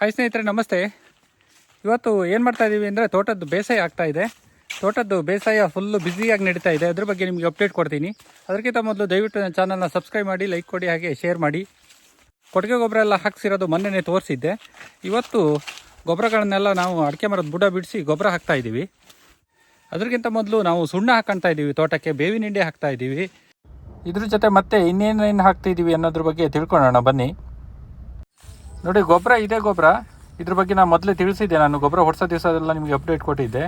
Hi ಸ್ನೇಹಿತರೆ, ನಮಸ್ತೆ. ಇವತ್ತು ಏನು ಮಾಡ್ತಾ ಇದ್ದೀವಿ ಅಂದರೆ ತೋಟದ್ದು ಬೇಸಾಯ ಆಗ್ತಾ ಇದೆ. ತೋಟದ್ದು ಬೇಸಾಯ ಫುಲ್ಲು ಬ್ಯುಸಿಯಾಗಿ ನಡೀತಾ ಇದೆ. ಅದ್ರ ಬಗ್ಗೆ ನಿಮಗೆ ಅಪ್ಡೇಟ್ ಕೊಡ್ತೀನಿ. ಅದಕ್ಕಿಂತ ಮೊದಲು ದಯವಿಟ್ಟು ನನ್ನ ಚಾನಲ್ನ ಸಬ್ಸ್ಕ್ರೈಬ್ ಮಾಡಿ ಲೈಕ್ ಕೊಡಿ, ಹಾಗೆ ಶೇರ್ ಮಾಡಿ. ಕೊಟ್ಟಿಗೆ ಗೊಬ್ಬರ ಎಲ್ಲ ಹಾಕ್ಸಿರೋದು ಮೊನ್ನೆನೇ ತೋರಿಸಿದ್ದೆ. ಇವತ್ತು ಗೊಬ್ಬರಗಳನ್ನೆಲ್ಲ ನಾವು ಅಡಿಕೆ ಮರದ ಬುಡ ಬಿಡಿಸಿ ಗೊಬ್ಬರ ಹಾಕ್ತಾ ಇದ್ದೀವಿ ಅದಕ್ಕಿಂತ ಮೊದಲು ನಾವು ಸುಣ್ಣ ಹಾಕ್ಕೊಳ್ತಾ ಇದ್ದೀವಿ ತೋಟಕ್ಕೆ, ಬೇವಿನ ಹಿಂಡಿ ಹಾಕ್ತಾ ಇದ್ದೀವಿ ಇದ್ರ ಜೊತೆ ಮತ್ತೆ ಇನ್ನೇನೇನು ಹಾಕ್ತಿದ್ದೀವಿ ಅನ್ನೋದ್ರ ಬಗ್ಗೆ ತಿಳ್ಕೊಳ್ಳೋಣ ಬನ್ನಿ. ನೋಡಿ, ಗೊಬ್ಬರ ಇದೆ ಗೊಬ್ಬರ. ಇದ್ರ ಬಗ್ಗೆ ನಾನು ಮೊದಲೇ ತಿಳಿಸಿದ್ದೆ. ನಾನು ಗೊಬ್ಬರ ಹೊಡ್ಸೋ ದಿವಸದೆಲ್ಲ ನಿಮಗೆ ಅಪ್ಡೇಟ್ ಕೊಟ್ಟಿದ್ದೆ.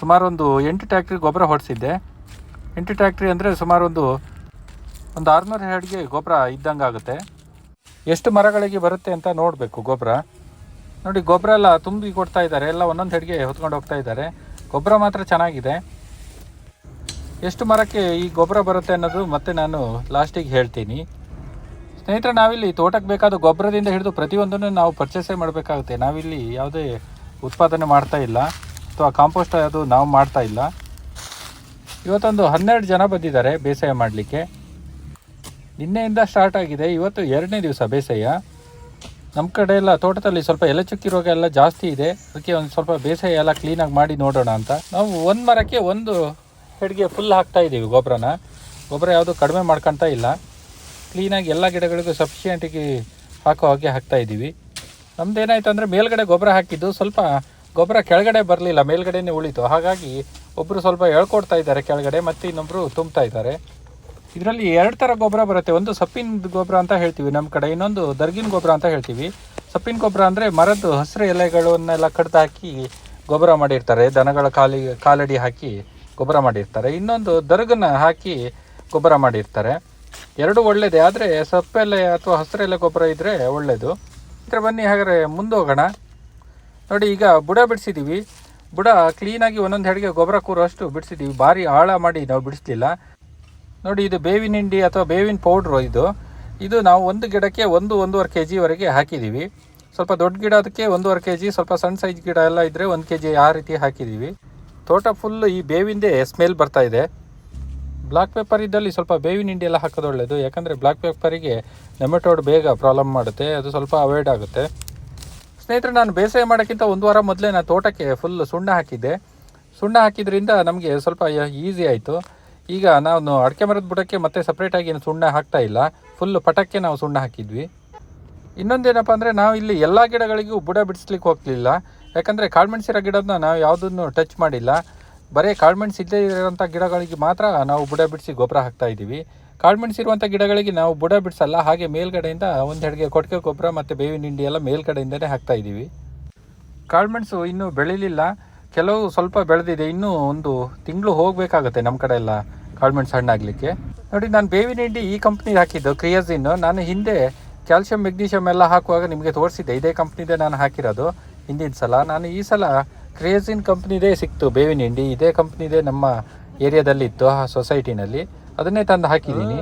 ಸುಮಾರು ಒಂದು ಎಂಟು ಟ್ಯಾಕ್ಟ್ರಿ ಗೊಬ್ಬರ ಹೊಡೆಸಿದ್ದೆ. ಎಂಟು ಟ್ಯಾಕ್ಟ್ರಿ ಅಂದರೆ ಸುಮಾರು ಒಂದು ಒಂದು ಆರುನೂರು ಹೆಡ್ಗೆ ಗೊಬ್ಬರ ಇದ್ದಂಗೆ ಆಗುತ್ತೆ. ಎಷ್ಟು ಮರಗಳಿಗೆ ಬರುತ್ತೆ ಅಂತ ನೋಡಬೇಕು ಗೊಬ್ಬರ. ನೋಡಿ, ಗೊಬ್ಬರ ಎಲ್ಲ ತುಂಬಿ ಕೊಡ್ತಾ ಇದ್ದಾರೆ. ಎಲ್ಲ ಒಂದೊಂದು ಹೆಡ್ಗೆ ಹೊತ್ಕೊಂಡು ಹೋಗ್ತಾ ಇದ್ದಾರೆ. ಗೊಬ್ಬರ ಮಾತ್ರ ಚೆನ್ನಾಗಿದೆ. ಎಷ್ಟು ಮರಕ್ಕೆ ಈ ಗೊಬ್ಬರ ಬರುತ್ತೆ ಅನ್ನೋದು ಮತ್ತೆ ನಾನು ಲಾಸ್ಟಿಗೆ ಹೇಳ್ತೀನಿ. ಸ್ನೇಹಿತರೆ, ನಾವಿಲ್ಲಿ ತೋಟಕ್ಕೆ ಬೇಕಾದ ಗೊಬ್ಬರದಿಂದ ಹಿಡಿದು ಪ್ರತಿಯೊಂದನ್ನು ನಾವು ಪರ್ಚೇಸೇ ಮಾಡಬೇಕಾಗುತ್ತೆ. ನಾವಿಲ್ಲಿ ಯಾವುದೇ ಉತ್ಪಾದನೆ ಮಾಡ್ತಾ ಇಲ್ಲ. ಅಥವಾ ಕಾಂಪೋಸ್ಟ್ ಅದು ನಾವು ಮಾಡ್ತಾ ಇಲ್ಲ. ಇವತ್ತೊಂದು ಹನ್ನೆರಡು ಜನ ಬಂದಿದ್ದಾರೆ ಬೇಸಾಯ ಮಾಡಲಿಕ್ಕೆ. ನಿನ್ನೆಯಿಂದ ಸ್ಟಾರ್ಟ್ ಆಗಿದೆ. ಇವತ್ತು ಎರಡನೇ ದಿವಸ ಬೇಸಾಯ. ನಮ್ಮ ಕಡೆ ಎಲ್ಲ ತೋಟದಲ್ಲಿ ಸ್ವಲ್ಪ ಎಲೆ ಚುಕ್ಕಿ ರೋಗ ಎಲ್ಲ ಜಾಸ್ತಿ ಇದೆ. ಅದಕ್ಕೆ ಒಂದು ಸ್ವಲ್ಪ ಬೇಸಾಯ ಎಲ್ಲ ಕ್ಲೀನಾಗಿ ಮಾಡಿ ನೋಡೋಣ ಅಂತ. ನಾವು ಒಂದು ಮರಕ್ಕೆ ಒಂದು ಹೆಡ್ಗೆ ಫುಲ್ ಹಾಕ್ತಾ ಇದ್ದೀವಿ ಗೊಬ್ಬರನ. ಗೊಬ್ಬರ ಯಾವುದು ಕಡಿಮೆ ಮಾಡ್ಕೊತಾ ಇಲ್ಲ. ಕ್ಲೀನಾಗಿ ಎಲ್ಲ ಗಿಡಗಳಿಗೂ ಸಫಿಷಿಯೆಂಟಿಗೆ ಹಾಕೋ ಹಾಗೆ ಹಾಕ್ತಾ ಇದ್ದೀವಿ. ನಮ್ದು ಏನಾಯಿತು ಅಂದರೆ ಮೇಲ್ಗಡೆ ಗೊಬ್ಬರ ಹಾಕಿದ್ದು ಸ್ವಲ್ಪ ಗೊಬ್ಬರ ಕೆಳಗಡೆ ಬರಲಿಲ್ಲ, ಮೇಲ್ಗಡೆನೇ ಉಳಿತು. ಹಾಗಾಗಿ ಒಬ್ಬರು ಸ್ವಲ್ಪ ಹೇಳ್ಕೊಡ್ತಾ ಇದ್ದಾರೆ ಕೆಳಗಡೆ, ಮತ್ತು ಇನ್ನೊಬ್ಬರು ತುಂಬ್ತಾ ಇದ್ದಾರೆ. ಇದರಲ್ಲಿ ಎರಡು ಥರ ಗೊಬ್ಬರ ಬರುತ್ತೆ. ಒಂದು ಸಪ್ಪಿನ ಗೊಬ್ಬರ ಅಂತ ಹೇಳ್ತೀವಿ ನಮ್ಮ ಕಡೆ, ಇನ್ನೊಂದು ದರ್ಗಿನ ಗೊಬ್ಬರ ಅಂತ ಹೇಳ್ತೀವಿ. ಸಪ್ಪಿನ ಗೊಬ್ಬರ ಅಂದರೆ ಮರದ್ದು ಹಸಿರು ಎಲೆಗಳನ್ನೆಲ್ಲ ಕಡ್ದು ಹಾಕಿ ಗೊಬ್ಬರ ಮಾಡಿರ್ತಾರೆ. ದನಗಳ ಕಾಲಿ, ಕಾಲಡಿ ಹಾಕಿ ಗೊಬ್ಬರ ಮಾಡಿರ್ತಾರೆ. ಇನ್ನೊಂದು ದರ್ಗನ ಹಾಕಿ ಗೊಬ್ಬರ ಮಾಡಿರ್ತಾರೆ. ಎರಡು ಒಳ್ಳೇದೆ, ಆದರೆ ಸಪ್ಪೆಲೆ ಅಥವಾ ಹಸಿರೆಲೆ ಗೊಬ್ಬರ ಇದ್ದರೆ ಒಳ್ಳೆಯದು ಇದ್ರೆ ಬನ್ನಿ ಹಾಗಾದ್ರೆ ಮುಂದೆ ಹೋಗೋಣ. ನೋಡಿ, ಈಗ ಬುಡ ಬಿಡಿಸಿದ್ದೀವಿ ಬುಡ ಕ್ಲೀನಾಗಿ ಒಂದೊಂದು ಹೆಡ್ಗೆ ಗೊಬ್ಬರ ಕೂರುವಷ್ಟು ಬಿಡಿಸಿದ್ದೀವಿ ಭಾರಿ ಆಳ ಮಾಡಿ ನಾವು ಬಿಡಿಸ್ಲಿಲ್ಲ. ನೋಡಿ, ಇದು ಬೇವಿನ ಹಿಂಡಿ ಅಥವಾ ಬೇವಿನ ಪೌಡ್ರು ಇದು. ಇದು ನಾವು ಒಂದು ಗಿಡಕ್ಕೆ ಒಂದು, ಒಂದೂವರೆ ಕೆ ಜಿವರೆಗೆ ಹಾಕಿದ್ದೀವಿ ಸ್ವಲ್ಪ ದೊಡ್ಡ ಗಿಡ ಅದಕ್ಕೆ ಒಂದೂವರೆ ಕೆ ಜಿ ಸ್ವಲ್ಪ ಸಣ್ಣ ಸೈಜ್ ಗಿಡ ಎಲ್ಲ ಇದ್ದರೆ ಒಂದು ಕೆ ಜಿ ಆ ರೀತಿ ಹಾಕಿದ್ದೀವಿ ತೋಟ ಫುಲ್ ಈ ಬೇವಿಂದೇ ಸ್ಮೆಲ್ ಬರ್ತಾ ಇದೆ. ಬ್ಲಾಕ್ ಪೇಪರ್ ಇದ್ದಲ್ಲಿ ಸ್ವಲ್ಪ ಬೇವಿನ ಹಿಂಡಿ ಎಲ್ಲ ಹಾಕೋದು ಒಳ್ಳೆಯದು ಯಾಕಂದರೆ ಬ್ಲ್ಯಾಕ್ ಪೇಪರಿಗೆ ನೆಮೆಟೋಡ್ ಬೇಗ ಪ್ರಾಬ್ಲಮ್ ಮಾಡುತ್ತೆ. ಅದು ಸ್ವಲ್ಪ ಅವಾಯ್ಡ್ ಆಗುತ್ತೆ. ಸ್ನೇಹಿತರೆ, ನಾನು ಬೇಸಾಯ ಮಾಡೋಕ್ಕಿಂತ ಒಂದು ವಾರ ಮೊದಲೇ ನಾನು ತೋಟಕ್ಕೆ ಫುಲ್ ಸುಣ್ಣ ಹಾಕಿದ್ದೆ. ಸುಣ್ಣ ಹಾಕಿದ್ರಿಂದ ನಮಗೆ ಸ್ವಲ್ಪ ಈಸಿ ಆಯಿತು. ಈಗ ನಾನು ಅಡಿಕೆ ಮರದ ಬುಡಕ್ಕೆ ಮತ್ತೆ ಸಪ್ರೇಟಾಗಿ ಏನು ಸುಣ್ಣ ಹಾಕ್ತಾ ಇಲ್ಲ. ಫುಲ್ ಪಟಕ್ಕೆ ನಾವು ಸುಣ್ಣ ಹಾಕಿದ್ವಿ. ಇನ್ನೊಂದೇನಪ್ಪ ಅಂದರೆ ನಾವು ಇಲ್ಲಿ ಎಲ್ಲ ಗಿಡಗಳಿಗೂ ಬುಡ ಬಿಡಿಸ್ಲಿಕ್ಕೆ ಹೋಗ್ಲಿಲ್ಲ. ಯಾಕಂದರೆ ಕಾಳುಮೆಣಸಿರೋ ಗಿಡನ ನಾವು ಯಾವುದನ್ನು ಟಚ್ ಮಾಡಿಲ್ಲ. ಬರೀ ಕಾಳುಮೆಣಸು ಇಲ್ಲದೇ ಇರೋಂಥ ಗಿಡಗಳಿಗೆ ಮಾತ್ರ ನಾವು ಬುಡ ಬಿಡಿಸಿ ಗೊಬ್ಬರ ಹಾಕ್ತಾ ಇದ್ದೀವಿ. ಕಾಳುಮೆಣಸು ಇರುವಂಥ ಗಿಡಗಳಿಗೆ ನಾವು ಬುಡ ಬಿಡಿಸಲ್ಲ, ಹಾಗೆ ಮೇಲ್ಗಡೆಯಿಂದ ಒಂದು ಹೆಡ್ಗೆ ಕೊಟ್ಟಿಗೆ ಗೊಬ್ಬರ ಮತ್ತು ಬೇವಿನ ಹಿಂಡಿ ಎಲ್ಲ ಮೇಲ್ಗಡೆಯಿಂದನೇ ಹಾಕ್ತಾ ಇದ್ದೀವಿ. ಕಾಳುಮೆಣಸು ಇನ್ನೂ ಬೆಳೀಲಿಲ್ಲ. ಕೆಲವು ಸ್ವಲ್ಪ ಬೆಳೆದಿದೆ, ಇನ್ನೂ ಒಂದು ತಿಂಗಳು ಹೋಗಬೇಕಾಗುತ್ತೆ ನಮ್ಮ ಕಡೆ ಎಲ್ಲ ಕಾಳುಮೆಣಸು ಹಣ್ಣಾಗಲಿಕ್ಕೆ. ನೋಡಿ, ನಾನು ಬೇವಿನ ಹಿಂಡಿ ಈ ಕಂಪ್ನಿಗೆ ಹಾಕಿದ್ದು ಕ್ರಿಯಾಜಿನ್ನು ನಾನು ಹಿಂದೆ ಕ್ಯಾಲ್ಸಿಯಂ ಮೆಗ್ನೀಷಿಯಮ್ ಎಲ್ಲ ಹಾಕುವಾಗ ನಿಮಗೆ ತೋರಿಸಿದ್ದೆ, ಇದೇ ಕಂಪ್ನಿದೇ ನಾನು ಹಾಕಿರೋದು ಹಿಂದಿನ ಸಲ. ನಾನು ಈ ಸಲ ಕ್ರಿಯಾಜಿನ್ ಕಂಪ್ನಿದೇ ಸಿಕ್ತು ಬೇವಿನ ಹಿಂಡಿ. ಇದೇ ಕಂಪ್ನಿದೇ ನಮ್ಮ ಏರಿಯಾದಲ್ಲಿ ಇತ್ತು ಆ ಸೊಸೈಟಿನಲ್ಲಿ. ಅದನ್ನೇ ತಂದು ಹಾಕಿದ್ದೀನಿ.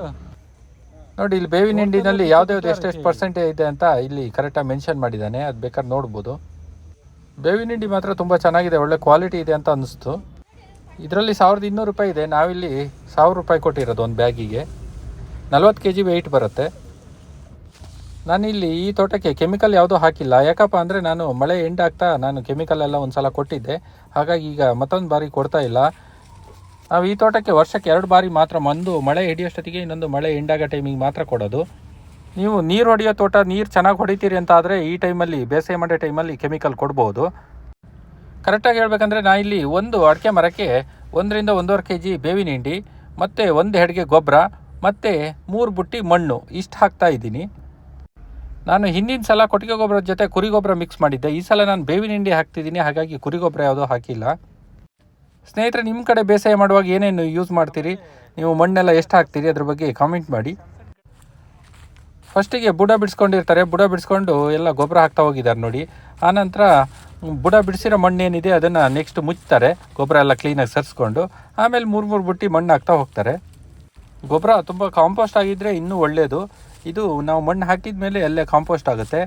ನೋಡಿ ಇಲ್ಲಿ ಬೇವಿನ ಹಿಂಡಿನಲ್ಲಿ ಯಾವ್ದ್ಯಾವ್ದು ಎಷ್ಟೆಷ್ಟು ಪರ್ಸೆಂಟೇಜ್ ಇದೆ ಅಂತ ಇಲ್ಲಿ ಕರೆಕ್ಟಾಗಿ ಮೆನ್ಷನ್ ಮಾಡಿದ್ದಾನೆ. ಅದು ಬೇಕಾದ್ರೆ ನೋಡ್ಬೋದು. ಬೇವಿನ ಹಿಂಡಿ ಮಾತ್ರ ತುಂಬ ಚೆನ್ನಾಗಿದೆ ಒಳ್ಳೆ ಕ್ವಾಲಿಟಿ ಇದೆ ಅಂತ ಅನ್ನಿಸ್ತು ಇದರಲ್ಲಿ ಸಾವಿರದ ಇನ್ನೂರು ರೂಪಾಯಿ ಇದೆ. ನಾವಿಲ್ಲಿ ಸಾವಿರ ರೂಪಾಯಿ ಕೊಟ್ಟಿರೋದು ಒಂದು ಬ್ಯಾಗಿಗೆ. ನಲ್ವತ್ತು ಕೆ ಜಿ ವೆಯ್ಟ್ ಬರುತ್ತೆ. ನಾನಿಲ್ಲಿ ಈ ತೋಟಕ್ಕೆ ಕೆಮಿಕಲ್ ಯಾವುದೂ ಹಾಕಿಲ್ಲ. ಯಾಕಪ್ಪ ಅಂದರೆ ನಾನು ಮಳೆ ಎಂಡ್ ಆಗ್ತಾ ನಾನು ಕೆಮಿಕಲ್ ಎಲ್ಲ ಒಂದು ಸಲ ಕೊಟ್ಟಿದ್ದೆ. ಹಾಗಾಗಿ ಈಗ ಮತ್ತೊಂದು ಬಾರಿ ಕೊಡ್ತಾ ಇಲ್ಲ. ನಾವು ಈ ತೋಟಕ್ಕೆ ವರ್ಷಕ್ಕೆ ಎರಡು ಬಾರಿ ಮಾತ್ರ ಒಂದು ಮಳೆ ಹಿಡಿಯೋಷ್ಟೊತ್ತಿಗೆ ಇನ್ನೊಂದು ಮಳೆ ಎಂಡಾಗೋ ಟೈಮಿಗೆ ಮಾತ್ರ ಕೊಡೋದು. ನೀವು ನೀರು ಹೊಡೆಯೋ ತೋಟ, ನೀರು ಚೆನ್ನಾಗಿ ಹೊಡಿತೀರಿ ಅಂತ ಆದರೆ ಈ ಟೈಮಲ್ಲಿ ಬೇಸಾಯ ಮಾಡೋ ಟೈಮಲ್ಲಿ ಕೆಮಿಕಲ್ ಕೊಡ್ಬೋದು. ಕರೆಕ್ಟಾಗಿ ಹೇಳ್ಬೇಕಂದ್ರೆ ನಾ ಇಲ್ಲಿ ಒಂದು ಅಡಿಕೆ ಮರಕ್ಕೆ ಒಂದರಿಂದ ಒಂದೂವರೆ ಕೆ ಜಿ ಬೇವಿನ ಹಿಂಡಿ, ಮತ್ತು ಒಂದು ಹೆಡ್ಗೆ ಗೊಬ್ಬರ, ಮತ್ತು ಮೂರು ಬುಟ್ಟಿ ಮಣ್ಣು ಇಷ್ಟು ಹಾಕ್ತಾ ಇದ್ದೀನಿ. ನಾನು ಹಿಂದಿನ ಸಲ ಕೊಟ್ಟಿಗೆ ಗೊಬ್ಬರದ ಜೊತೆ ಕುರಿ ಗೊಬ್ಬರ ಮಿಕ್ಸ್ ಮಾಡಿದ್ದೆ. ಈ ಸಲ ನಾನು ಬೇವಿನ ಹಿಂಡಿ ಹಾಕ್ತಿದ್ದೀನಿ. ಹಾಗಾಗಿ ಕುರಿ ಗೊಬ್ಬರ ಯಾವುದೂ ಹಾಕಿಲ್ಲ. ಸ್ನೇಹಿತರೆ ನಿಮ್ಮ ಕಡೆ ಬೇಸಾಯ ಮಾಡುವಾಗ ಏನೇನು ಯೂಸ್ ಮಾಡ್ತೀರಿ? ನೀವು ಮಣ್ಣೆಲ್ಲ ಎಷ್ಟು ಹಾಕ್ತೀರಿ? ಅದ್ರ ಬಗ್ಗೆ ಕಾಮೆಂಟ್ ಮಾಡಿ. ಫಸ್ಟಿಗೆ ಬುಡ ಬಿಡಿಸ್ಕೊಂಡಿರ್ತಾರೆ. ಬುಡ ಬಿಡಿಸ್ಕೊಂಡು ಎಲ್ಲ ಗೊಬ್ಬರ ಹಾಕ್ತಾ ಹೋಗಿದ್ದಾರೆ ನೋಡಿ. ಆನಂತರ ಬುಡ ಬಿಡಿಸಿರೋ ಮಣ್ಣು ಏನಿದೆ ಅದನ್ನು ನೆಕ್ಸ್ಟ್ ಮುಚ್ತಾರೆ ಗೊಬ್ಬರ ಎಲ್ಲ ಕ್ಲೀನಾಗಿ ಸರಿಸ್ಕೊಂಡು. ಆಮೇಲೆ ಮೂರು ಮೂರು ಬುಟ್ಟಿ ಮಣ್ಣು ಹಾಕ್ತಾ ಹೋಗ್ತಾರೆ. ಗೊಬ್ಬರ ತುಂಬ ಕಾಂಪೋಸ್ಟ್ ಆಗಿದ್ದರೆ ಇನ್ನೂ ಒಳ್ಳೆಯದು ಇದು ನಾವು ಮಣ್ಣು ಹಾಕಿದ ಮೇಲೆ ಅಲ್ಲೇ ಕಾಂಪೋಸ್ಟ್ ಆಗುತ್ತೆ.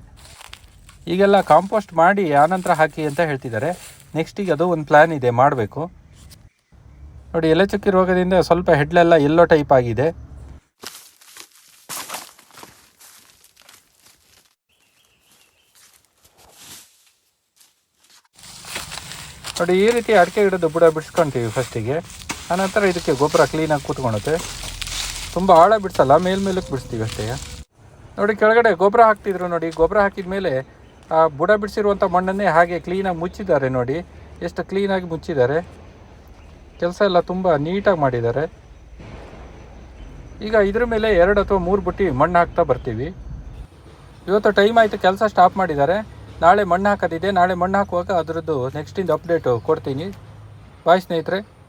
ಈಗೆಲ್ಲ ಕಾಂಪೋಸ್ಟ್ ಮಾಡಿ ಆನಂತರ ಹಾಕಿ ಅಂತ ಹೇಳ್ತಿದ್ದಾರೆ. ನೆಕ್ಸ್ಟಿಗೆ ಅದು ಒಂದು ಪ್ಲ್ಯಾನ್ ಇದೆ ಮಾಡಬೇಕು. ನೋಡಿ ಎಲೆ ಚುಕ್ಕಿ ರೋಗದಿಂದ ಸ್ವಲ್ಪ ಹೆಡ್ಲೆಲ್ಲ ಎಲ್ಲೋ ಟೈಪ್ ಆಗಿದೆ. ನೋಡಿ, ಈ ರೀತಿ ಅಡಿಕೆ ಗಿಡದ ಬುಡ ಬಿಡಿಸ್ಕೊಂತೀವಿ ಫಸ್ಟಿಗೆ ಆನಂತರ ಇದಕ್ಕೆ ಗೊಬ್ಬರ ಕ್ಲೀನಾಗಿ ಕೂತ್ಕೊಳುತ್ತೆ ತುಂಬ ಆಳ ಬಿಡಿಸಲ್ಲ ಮೇಲ್ಮೇಲಕ್ಕೆ ಬಿಡಿಸ್ತೀವಿ ಅಷ್ಟೇ. ನೋಡಿ, ಕೆಳಗಡೆ ಗೊಬ್ಬರ ಹಾಕ್ತಿದ್ರು ನೋಡಿ, ಗೊಬ್ಬರ ಹಾಕಿದ ಮೇಲೆ, ಆ, ಬುಡ ಬಿಡಿಸಿರುವಂಥ ಮಣ್ಣನ್ನೇ ಹಾಗೆ ಕ್ಲೀನಾಗಿ ಮುಚ್ಚಿದ್ದಾರೆ ನೋಡಿ. ಎಷ್ಟು ಕ್ಲೀನಾಗಿ ಮುಚ್ಚಿದ್ದಾರೆ. ಕೆಲಸ ಎಲ್ಲ ತುಂಬ ನೀಟಾಗಿ ಮಾಡಿದ್ದಾರೆ. ಈಗ ಇದ್ರ ಮೇಲೆ ಎರಡು ಅಥವಾ ಮೂರು ಬುಟ್ಟಿ ಮಣ್ಣು ಹಾಕ್ತಾ ಬರ್ತೀವಿ. ಇವತ್ತು ಟೈಮ್ ಆಯಿತು, ಕೆಲಸ ಸ್ಟಾಪ್ ಮಾಡಿದ್ದಾರೆ. ನಾಳೆ ಮಣ್ಣು ಹಾಕೋದಿದೆ, ನಾಳೆ ಮಣ್ಣು ಹಾಕುವಾಗ ಅದರದ್ದು ನೆಕ್ಸ್ಟಿಂದ ಅಪ್ಡೇಟು ಕೊಡ್ತೀನಿ. ಬಾಯ್ ಸ್ನೇಹಿತರೆ.